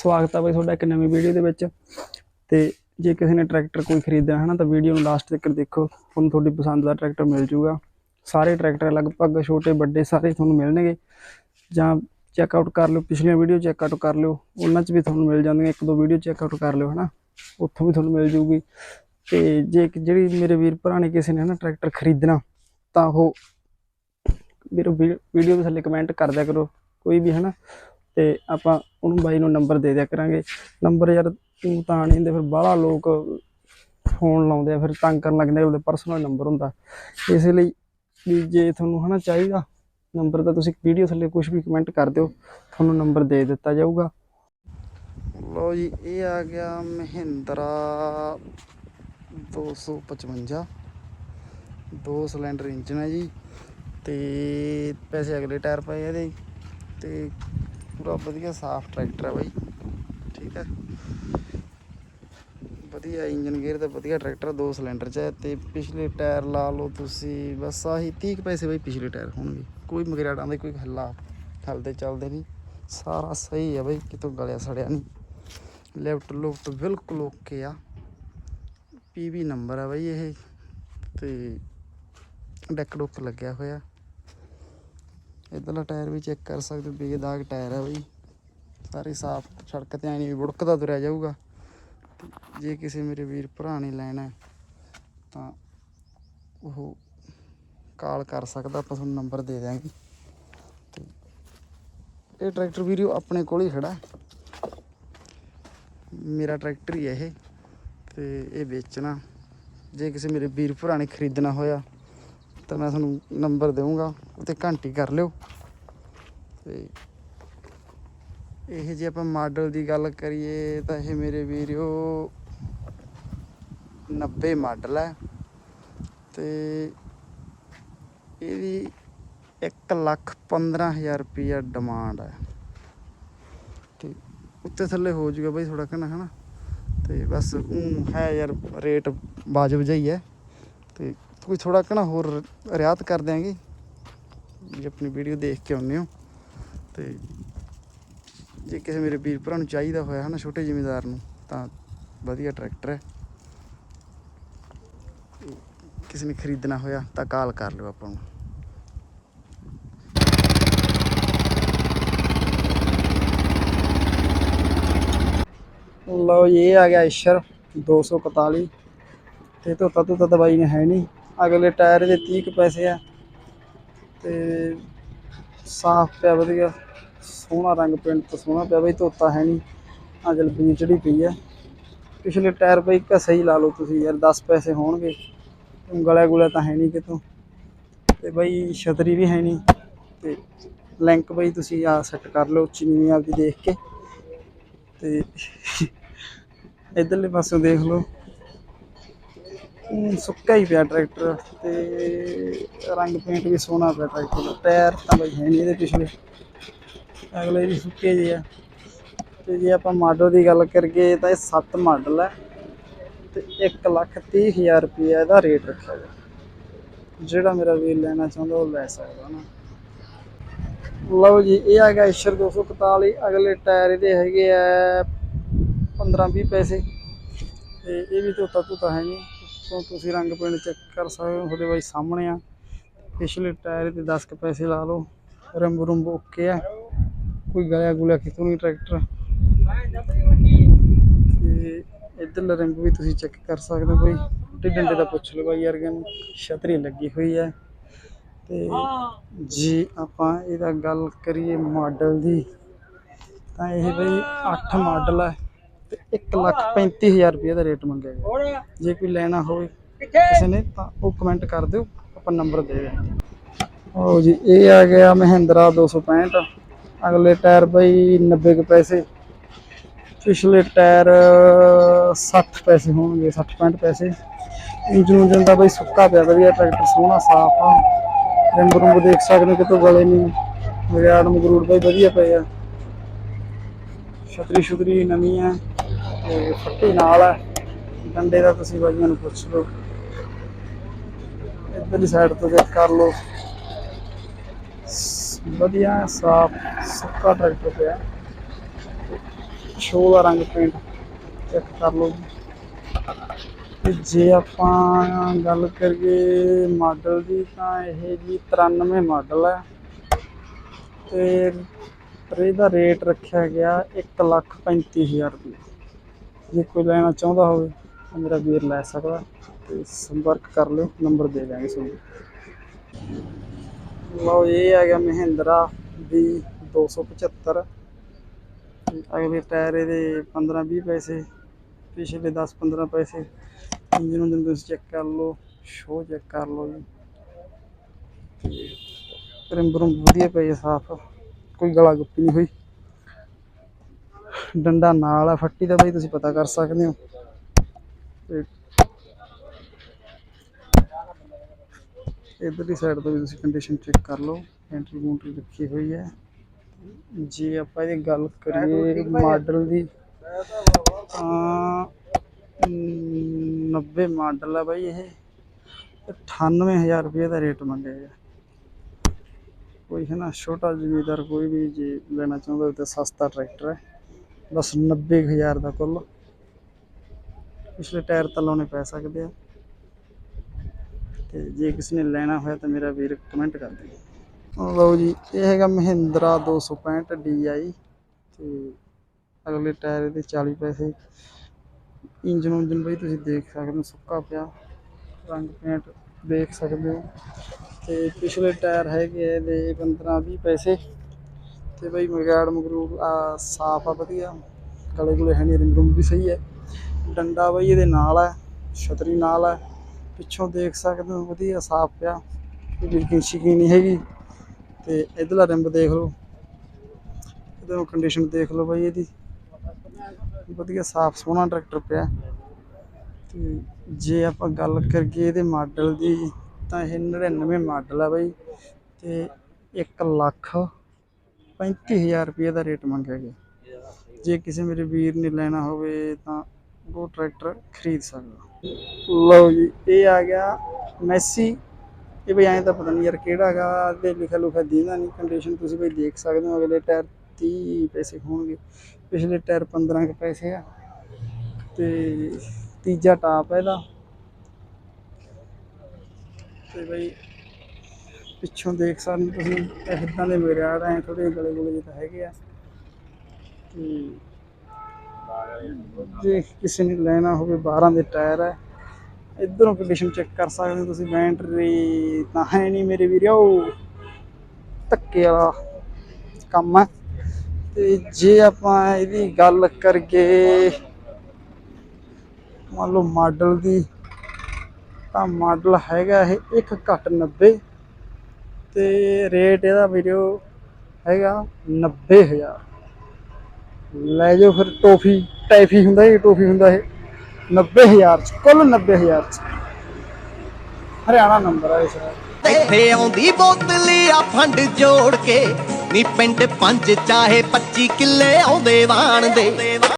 ਸਵਾਗਤ ਹੈ ਬਾਈ ਤੁਹਾਡਾ ਇੱਕ ਨਵੀਂ ਵੀਡੀਓ ਦੇ ਵਿੱਚ। ਤੇ ਜੇ ਕਿਸੇ ਨੇ ਟਰੈਕਟਰ ਕੋਈ ਖਰੀਦਣਾ ਹੈ ਨਾ ਤਾਂ ਵੀਡੀਓ ਨੂੰ ਲਾਸਟ ਤੱਕ ਦੇਖੋ, ਤੁਹਾਨੂੰ ਤੁਹਾਡੀ ਪਸੰਦ ਦਾ ਟਰੈਕਟਰ ਮਿਲ ਜਾਊਗਾ ਸਾਰੇ ਟਰੈਕਟਰ ਲਗਭਗ ਛੋਟੇ, ਵੱਡੇ ਸਾਰੇ ਤੁਹਾਨੂੰ ਮਿਲਣਗੇ। ਜਾਂ ਚੈੱਕ ਆਊਟ ਕਰ ਲਿਓ, ਪਿਛਲੀਆਂ ਵੀਡੀਓ ਚੈੱਕ ਆਊਟ ਕਰ ਲਿਓ, ਉਹਨਾਂ 'ਚ ਵੀ ਤੁਹਾਨੂੰ ਮਿਲ ਜਾਂਦੀਆਂ ਇੱਕ ਦੋ ਵੀਡੀਓ ਚੈੱਕ ਆਊਟ ਕਰ ਲਿਓ ਹਨਾ। ਉੱਥੋਂ ਵੀ ਤੁਹਾਨੂੰ ਮਿਲ ਜੂਗੀ। ਤੇ ਜੇ ਕਿ ਜਿਹੜੀ ਮੇਰੇ ਵੀਰ ਭਰਾ ਨੇ ਕਿਸੇ ਨੇ ਨਾ ਟਰੈਕਟਰ ਖਰੀਦਣਾ, ਤਾਂ ਉਹ ਵੀਰੋ, ਵੀਡੀਓ ਦੇ ਥੱਲੇ ਕਮੈਂਟ ਕਰ ਦਿਆ ਕਰੋ, ਕੋਈ ਵੀ ਹਨਾ। ਤੇ ਆਪਾਂ ਉਹਨੂੰ ਬਾਈ ਨੂੰ ਨੰਬਰ ਦੇ ਦਿਆ ਕਰਾਂਗੇ। ਨੰਬਰ ਯਾਰ ਤੂੰ ਤਾਂ ਨਹੀਂ ਦਿੰਦੇ ਫਿਰ ਬਾਹਲਾ ਲੋਕ ਫੋਨ ਲਾਉਂਦੇ ਆ ਫਿਰ ਤੰਗ ਕਰਨ ਲੱਗਦੇ ਆ, ਉਹਦੇ ਪਰਸਨਲ ਨੰਬਰ ਹੁੰਦਾ। ਇਸ ਲਈ ਵੀ ਜੇ ਤੁਹਾਨੂੰ ਹਨਾ ਚਾਹੀਦਾ ਨੰਬਰ ਤਾਂ ਤੁਸੀਂ ਵੀਡੀਓ ਥੱਲੇ ਕੁਝ ਵੀ ਕਮੈਂਟ ਕਰ ਦਿਓ ਤੁਹਾਨੂੰ ਨੰਬਰ ਦੇ ਦਿੱਤਾ ਜਾਊਗਾ। ਲੋ ਜੀ ਇਹ ਆ ਗਿਆ ਮਹਿੰਦਰਾ 255 ਦੋ ਸਿਲੰਡਰ ਇੰਜਨ ਹੈ ਜੀ ਤੇ ਪੈਸੇ ਅਗਲੇ ਟਾਇਰ ਪਏ ਇਹਦੇ। ਤੇ ਪੂਰਾ ਵਧੀਆ ਸਾਫ਼ ਟਰੈਕਟਰ ਹੈ ਬਾਈ। ਠੀਕ ਹੈ ਵਧੀਆ ਇੰਜਨ ਗੇਅਰ ਦਾ ਵਧੀਆ ਟਰੈਕਟਰ, ਦੋ ਸਿਲੰਡਰ ਚ ਹੈ ਤੇ ਪਿਛਲੇ ਟਾਇਰ ਲਾ ਲਓ ਤੁਸੀਂ, ਬਸ ਆਹੀ 30 ਕੁ ਪੈਸੇ ਬਾਈ ਪਿਛਲੇ ਟਾਇਰ ਹੋਣਗੇ। ਕੋਈ ਮਗਰਾੜਾਂ ਦੇ ਕੋਈ ਹੱਲਾ ਹਲਦੇ ਚੱਲਦੇ ਨਹੀਂ। ਸਾਰਾ ਸਹੀ ਹੈ ਬਾਈ, ਕਿਤੋਂ ਗਲਿਆ ਸੜਿਆ ਨਹੀਂ। ਲੈਫਟ ਲੁਫਟ ਬਿਲਕੁਲ ਓਕੇ ਆ। ਪੀਵੀ ਨੰਬਰ ਆ ਬਾਈ ਇਹ ਤੇ ਡੈਕ ਡੁੱਕ ਲੱਗਿਆ ਹੋਇਆ। ਇਧਰਲਾ ਟਾਇਰ ਵੀ ਚੈੱਕ ਕਰ ਸਕਦੇ ਹੋ, ਬੇਦਾਗ ਟਾਇਰ ਹੈ ਬਈ। ਸਾਰੇ ਸਾਫ਼ ਸੜਕ ਤੇ ਆਣੀ ਵੀ ਬੁੜਕਦਾ ਤੁਰਿਆ ਜਾਊਗਾ। ਜੇ ਕਿਸੇ ਮੇਰੇ ਵੀਰ ਭਰਾ ਨੇ ਲੈਣਾ ਤਾਂ ਉਹ ਕਾਲ ਕਰ ਸਕਦਾ, ਆਪਾਂ ਤੁਹਾਨੂੰ ਨੰਬਰ ਦੇ ਦਿਆਂਗੇ। ਤੇ ਇਹ ਟਰੈਕਟਰ ਵੀਡੀਓ ਆਪਣੇ ਕੋਲ ਹੀ ਖੜਾ ਮੇਰਾ ਟਰੈਕਟਰ ਹੀ ਹੈ ਇਹ, ਤੇ ਇਹ ਵੇਚਣਾ। ਜੇ ਕਿਸੇ ਮੇਰੇ ਵੀਰ ਭਰਾ ਨੇ ਖਰੀਦਣਾ ਹੋਇਆ ਤਾਂ ਮੈਂ ਤੁਹਾਨੂੰ ਨੰਬਰ ਦੇਵਾਂਗਾ, ਉੱਤੇ ਘੰਟੀ ਕਰ ਲਿਓ। ਤੇ ਇਹ ਜੇ ਆਪਾਂ ਮਾਡਲ ਦੀ ਗੱਲ ਕਰੀਏ, ਤਾਂ ਇਹ ਮੇਰੇ ਵੀਰਿਓ 90 ਮਾਡਲ ਹੈ। ਤੇ ਇਹਦੀ 1 ਲੱਖ 15000 ਰੁਪਈਆ ਡਿਮਾਂਡ ਹੈ। ਤੇ ਉੱਤੇ ਥੱਲੇ ਹੋ ਜੂਗਾ ਬਈ ਥੋੜਾ ਕਨਾ ਹਨਾ? ਤੇ ਬਸ ਊਂ ਹੈ ਯਾਰ, ਰੇਟ ਵਾਜਬ ਜਿਹਾ ਹੈ। ਤੇ ਕੋਈ ਥੋੜਾ ਕਨਾ ਹੋਰ ਰਿਆਤ ਕਰ ਦਿਆਂਗੇ। ਜੇ ਆਪਣੀ ਵੀਡੀਓ ਦੇਖ ਕੇ ਆਉਂਦੇ ਹੋ। ਤੇ ਜੇ ਕਿਸੇ ਮੇਰੇ ਵੀਰ ਭਰਾ ਨੂੰ ਚਾਹੀਦਾ ਹੋਇਆ ਹਨਾ ਛੋਟੇ ਜ਼ਿਮੀਦਾਰ ਨੂੰ, ਤਾਂ ਵਧੀਆ ਟਰੈਕਟਰ ਹੈ। ਕਿਸੇ ਨੇ ਖਰੀਦਣਾ ਹੋਇਆ ਤਾਂ ਕਾਲ ਕਰ ਲਿਓ ਆਪਾਂ ਨੂੰ। ਲਓ ਜੀ, ਇਹ ਆ ਗਿਆ ਇਸ਼ਰ 241 ਤੇ ਧੋਤਾ ਧੋਤਾ ਦਵਾਈ ਨੇ ਹੈ ਨਹੀਂ। ਅਗਲੇ ਟਾਇਰ ਦੇ 30 ਕੁ ਪੈਸੇ ਆ ਤੇ ਸਾਫ਼ ਪਿਆ ਵਧੀਆ, ਸੋਹਣਾ ਰੰਗ ਪਿੰਡ ਤਾਂ ਸੋਹਣਾ ਪਿਆ ਬਈ, ਧੋਤਾ ਹੈ ਨਹੀਂ। ਆ ਜਲਬੀ ਚੜੀ ਪਈ ਆ। ਪਿਛਲੇ ਟਾਇਰ ਬਈ ਇੱਕ ਸਹੀ ਲਾ ਲਓ ਤੁਸੀਂ ਯਾਰ 10 ਪੈਸੇ ਹੋਣਗੇ। ਗਲਿਆ ਗੁਲਿਆ ਤਾਂ ਹੈ ਨਹੀਂ ਕਿਤੋਂ। ਤੇ ਬਈ ਛਤਰੀ ਵੀ ਹੈ ਨਹੀਂ। ਤੇ ਲਿੰਕ ਬਈ ਤੁਸੀਂ ਆ ਸੈੱਟ ਕਰ ਲਓ ਚੀਨੀ ਆਪਦੀ ਦੇਖ ਕੇ। ਤੇ ਇਧਰਲੇ ਪਾਸੋਂ ਦੇਖ ਲਓ। ਸੁੱਕਾ ਹੀ ਪਿਆ ਟਰੈਕਟਰ ਤੇ ਰੰਗ ਪੇਂਟ ਵੀ ਸੋਹਣਾ ਪਿਆ ਟਰੈਕਟਰ ਦਾ। ਟਾਇਰ ਤਾਂ ਬਈ ਹੈ ਨਹੀਂ ਇਹਦੇ ਪਿਛਲੇ। ਅਗਲੇ ਵੀ ਸੁੱਕੇ ਜਿਹੇ ਆ। ਤੇ ਜੇ ਆਪਾਂ ਮਾਡਲ ਦੀ ਗੱਲ ਕਰੀਏ ਤਾਂ ਇਹ 7 ਮਾਡਲ ਹੈ ਤੇ 1 ਲੱਖ 30 ਹਜ਼ਾਰ ਰੁਪਏ ਇਹਦਾ ਰੇਟ ਰੱਖਿਆ ਗਿਆ ਜਿਹੜਾ ਮੇਰਾ ਵੀਰ ਲੈਣਾ ਚਾਹੁੰਦਾ ਉਹ ਲੈ ਸਕਦਾ ਨਾ। ਲਓ ਜੀ, ਇਹ ਆ ਗਿਆ ਇਸ਼ਰ 241 ਅਗਲੇ ਟਾਇਰ ਇਹਦੇ ਹੈਗੇ ਆ 15 20 ਪੈਸੇ। ਤੇ ਇਹ ਵੀ ਧੋਤਾ ਧੋਤਾ ਹੈ ਨਹੀਂ ਤੋਂ ਤੁਸੀਂ ਰੰਗ ਪਿੰਡ ਚੈੱਕ ਕਰ ਸਕਦੇ ਹੋ, ਤੁਹਾਡੇ ਬਾਈ ਸਾਹਮਣੇ ਆ। ਪਿਛਲੇ ਟਾਇਰ ਤੇ 10 ਕੁ ਪੈਸੇ ਲਾ ਲਓ, ਰੰਬ ਰੁੰਬ ਓਕੇ ਆ। ਕੋਈ ਗਲਿਆ ਗੁਲਿਆ ਕਿਤੋਂ ਨਹੀਂ ਟਰੈਕਟਰ। ਤੇ ਇਧਰਲਾ ਰੰਗ ਵੀ ਤੁਸੀਂ ਚੈੱਕ ਕਰ ਸਕਦੇ ਹੋ ਬਈ। ਡੰਡੇ ਦਾ ਪੁੱਛ ਲਓ ਬਾਈ ਯਾਰ ਨੂੰ, ਛਤਰੀ ਲੱਗੀ ਹੋਈ ਹੈ ਤੇ ਜੀ ਆਪਾਂ ਇਹਦਾ ਗੱਲ ਕਰੀਏ ਮਾਡਲ ਦੀ, ਤਾਂ ਇਹ ਬਈ 8 ਮਾਡਲ ਹੈ ਤੇ 1 ਲੱਖ 35000 ਰੁਪਏ ਦਾ ਰੇਟ ਮੰਗਿਆ ਗਿਆ। ਜੇ ਕੋਈ ਲੈਣਾ ਹੋਵੇ ਕਿਸੇ ਨੇ ਤਾਂ ਉਹ ਕਮੈਂਟ ਕਰ ਦਿਓ ਆਪਾਂ ਨੰਬਰ ਦੇ ਦਿਆਂਗੇ। ਉਹ ਜੀ ਇਹ ਆ ਗਿਆ ਮਹਿੰਦਰਾ 265 ਅਗਲੇ ਟਾਇਰ ਬਈ 90 ਕੁ ਪੈਸੇ। ਪਿਛਲੇ ਟਾਇਰ 60 ਪੈਸੇ ਹੋਣਗੇ 60 65 ਪੈਸੇ। ਇੰਜਨ ਉਂਜਨ ਦਾ ਬਈ ਸੁੱਕਾ ਪਿਆ ਵਧੀਆ ਟਰੈਕਟਰ ਸੋਹਣਾ ਸਾਫ਼ ਆ। ਰੰਗ ਰੁੰਗ ਦੇਖ ਸਕਦੇ ਕਿਤੋਂ ਗਲੇ ਨਹੀਂ। ਮਗਿਆੜ ਮਗਰੂੜ ਬਈ ਵਧੀਆ ਪਏ ਆ। ਛਤਰੀ ਛੁਤਰੀ ਨਵੀਂ ਆ। ਤੇ ਫੱਟੀ ਨਾਲ ਹੈ। ਡੰਡੇ ਦਾ ਤੁਸੀਂ ਬਾਈਆਂ ਨੂੰ ਪੁੱਛ ਲਓ। ਇੱਧਰਲੀ ਸਾਈਡ ਤੋਂ ਚੈੱਕ ਕਰ ਲਓ। ਵਧੀਆ ਸਾਫ਼, ਸੁੱਕਾ ਟਰੈਕਟਰ ਪਿਆ। ਸ਼ੋ ਦਾ ਰੰਗ ਪੇਂਟ ਚੈੱਕ ਕਰ ਲਓ ਜੀ। ਤੇ ਜੇ ਆਪਾਂ ਗੱਲ ਕਰੀਏ ਮਾਡਲ ਦੀ ਤਾਂ ਇਹ ਜੀ 93 ਮਾਡਲ ਹੈ। ਤੇ ਪਰ ਇਹਦਾ ਰੇਟ ਰੱਖਿਆ ਗਿਆ 135000 ਰੁਪਏ। ਜੇ ਕੋਈ ਲੈਣਾ ਚਾਹੁੰਦਾ ਹੋਵੇ ਤਾਂ ਮੇਰਾ ਵੀਰ ਲੈ ਸਕਦਾ ਤੇ ਸੰਪਰਕ ਕਰ ਲਿਓ, ਨੰਬਰ ਦੇ ਦਾਂਗੇ ਤੁਹਾਨੂੰ। ਲਓ ਇਹ ਆ ਗਿਆ ਮਹਿੰਦਰਾ ਦੀ 275 ਤੇ ਅਗਲੇ ਟਾਇਰ ਇਹਦੇ 15 20 ਪੈਸੇ, ਪਿਛਲੇ 10 15 ਪੈਸੇ। ਇੰਜਨ ਨੂੰ ਤੁਸੀਂ ਚੈੱਕ ਕਰ ਲਓ ਸ਼ੋ ਚੈੱਕ ਕਰ ਲਓ ਜੀ। ਰਿਮ ਬਰਮ ਵਧੀਆ ਪਈ ਹੈ ਸਾਫ਼। ਕੋਈ ਗਲਾ ਗੁੱਪੀ ਨਹੀਂ ਹੋਈ। ਡੰਡਾ ਨਾਲ ਆ, ਫੱਟੀ ਦਾ ਬਈ ਤੁਸੀਂ ਪਤਾ ਕਰ ਸਕਦੇ ਹੋ। ਤੇ ਇਧਰਲੀ ਸਾਈਡ ਤੋਂ ਵੀ ਤੁਸੀਂ ਕੰਡੀਸ਼ਨ ਚੈੱਕ ਕਰ ਲਓ ਐਂਟਰੀ ਮੂੰਟਰੀ ਰੱਖੀ ਹੋਈ ਹੈ। ਜੇ ਆਪਾਂ ਇਹਦੀ ਗੱਲ ਕਰੀਏ ਮਾਡਲ ਦੀ, ਤਾਂ 90 ਮਾਡਲ ਹੈ ਬਾਈ ਇਹ। 98000 ਰੁਪਏ ਦਾ ਰੇਟ ਮੰਗਿਆ ਗਿਆ। ਕੋਈ ਹੈ ਨਾ, ਛੋਟਾ ਜ਼ਿਮੀਦਾਰ ਕੋਈ ਵੀ ਜੇ ਲੈਣਾ ਚਾਹੁੰਦਾ ਤਾਂ ਸਸਤਾ ਟਰੈਕਟਰ ਹੈ। ਬਸ 90000 ਦਾ ਕੁੱਲ। ਪਿਛਲੇ ਟਾਇਰ ਤਾਂ ਲਾਉਣੇ ਪੈ ਸਕਦੇ ਆ। ਤੇ ਜੇ ਕਿਸੇ ਨੇ ਲੈਣਾ ਹੋਇਆ ਤਾਂ ਮੇਰਾ ਵੀਰ ਕਮੈਂਟ ਕਰ ਦਿਓ। ਲਓ ਜੀ, ਇਹ ਹੈਗਾ ਮਹਿੰਦਰਾ 265 DI ਤੇ ਅਗਲੇ ਟਾਇਰ ਇਹਦੇ 40 ਪੈਸੇ। ਇੰਜਨ ਉਂਜਨ ਬਈ ਤੁਸੀਂ ਦੇਖ ਸਕਦੇ ਹੋ, ਸੁੱਕਾ ਪਿਆ। ਰੰਗ ਪੇਂਟ ਦੇਖ ਸਕਦੇ ਹੋ। ਤੇ ਪਿਛਲੇ ਟਾਇਰ ਹੈਗੇ ਆ ਇਹਦੇ 15 20 ਪੈਸੇ। ਤੇ ਬਈ ਮਗਾੜ ਮਗਰੂ ਆ ਸਾਫ਼ ਆ ਵਧੀਆ। ਗਲੇ ਗੁਲੇ ਹੈ ਨਹੀਂ ਰਿੰਗ ਰੁੰਗ ਵੀ ਸਹੀ ਹੈ। ਡੰਡਾ ਬਈ ਇਹਦੇ ਨਾਲ ਹੈ, ਛਤਰੀ ਨਾਲ ਹੈ। ਪਿੱਛੋਂ ਦੇਖ ਸਕਦੇ ਹੋ, ਵਧੀਆ ਸਾਫ਼ ਪਿਆ। ਕੋਈ ਬਿਲਕੁਲ ਸ਼ਿਕੀ ਨਹੀਂ ਹੈਗੀ। ਤੇ ਇਧਰਲਾ ਰਿੰਬ ਦੇਖ ਲਓ। ਇਹਦਾ ਕੰਡੀਸ਼ਨ ਦੇਖ ਲਓ ਬਈ ਇਹਦੀ। ਵਧੀਆ ਸਾਫ਼, ਸੋਹਣਾ ਟਰੈਕਟਰ ਪਿਆ। ਤੇ ਜੇ ਆਪਾਂ ਗੱਲ ਕਰੀਏ ਇਹਦੇ ਮਾਡਲ ਦੀ, ਤਾਂ ਇਹ 99 ਮਾਡਲ ਆ ਬਈ। ਤੇ 1 ਲੱਖ 35000 ਰੁਪਏ ਦਾ ਰੇਟ ਮੰਗਿਆ ਗਿਆ। ਜੇ ਕਿਸੇ ਮੇਰੇ ਵੀਰ ਨੇ ਲੈਣਾ ਹੋਵੇ ਤਾਂ ਉਹ ਟਰੈਕਟਰ ਖਰੀਦ ਸਕਦਾ। ਲਓ ਜੀ, ਇਹ ਆ ਗਿਆ ਮੈਸੀ। ਇਹ ਵੀ ਐਂ ਤਾਂ ਪਤਾ ਨਹੀਂ ਯਾਰ ਕਿਹੜਾ ਹੈਗਾ ਤੇ ਲਿਖਿਆ ਲੁਖਿਆ ਦੀਦਾ ਨਹੀਂ ਕੰਡੀਸ਼ਨ ਤੁਸੀਂ ਬਈ ਦੇਖ ਸਕਦੇ ਹੋ, ਅਗਲੇ ਟਾਇਰ 30 ਪੈਸੇ ਹੋਣਗੇ। ਪਿਛਲੇ ਟਾਇਰ 15 ਕੁ ਪੈਸੇ ਆ। ਤੇ ਤੀਜਾ ਟਾਪ ਹੈ ਇਹਦਾ। ਤੇ ਬਈ ਪਿੱਛੋਂ ਦੇਖ ਸਕਦੇ ਤੁਸੀਂ ਇਦਾਂ ਦੇ ਮੇਰੇ ਆ ਰਹੇ ਥੋੜੇ ਗਲੇ ਗੁਲੇ ਜਿਹੇ ਤਾਂ ਹੈਗੇ ਆ। ਤੇ ਜੇ ਕਿਸੇ ਨੇ ਲੈਣਾ ਹੋਵੇ 12 ਦੇ ਟਾਇਰ ਹੈ ਇਧਰੋਂ ਕੰਡੀਸ਼ਨ ਚੈੱਕ ਕਰ ਸਕਦੇ ਹੋ ਤੁਸੀਂ ਬੈਟਰੀ ਤਾਂ ਹੈ ਨਹੀਂ ਮੇਰੇ ਵੀਰੋ ਧੱਕੇ ਵਾਲਾ ਕੰਮ ਹੈ ਤੇ ਜੇ ਆਪਾਂ ਇਹਦੀ ਗੱਲ ਕਰੀਏ ਮੰਨ ਲਓ ਮਾਡਲ ਦੀ, ਤਾਂ ਮਾਡਲ ਹੈਗਾ ਇਹ 1 ਘੱਟ 90 ਤੇ ਰੇਟ ਇਹਦਾ ਵੀਡੀਓ ਹੈਗਾ 90000 ਲੈ ਜਾਓ ਫਿਰ ਟੋਫੀ ਟੈਫੀ ਹੁੰਦਾ ਇਹ, ਟੋਫੀ ਹੁੰਦਾ ਇਹ। 90000 ਚ, ਕੁੱਲ 90000 ਚ। ਹਰਿਆਣਾ ਨੰਬਰ ਹੈ ਇਸ ਦਾ ਇੱਥੇ ਆਉਂਦੀ ਬੋਤਲੀ ਆ ਫੰਡ ਜੋੜ ਕੇ। ਨੀ ਪਿੰਡ ਪੰਜ ਚਾਹੇ 25 ਕਿੱਲੇ ਆਉਂਦੇ ਵਾਣ ਦੇ।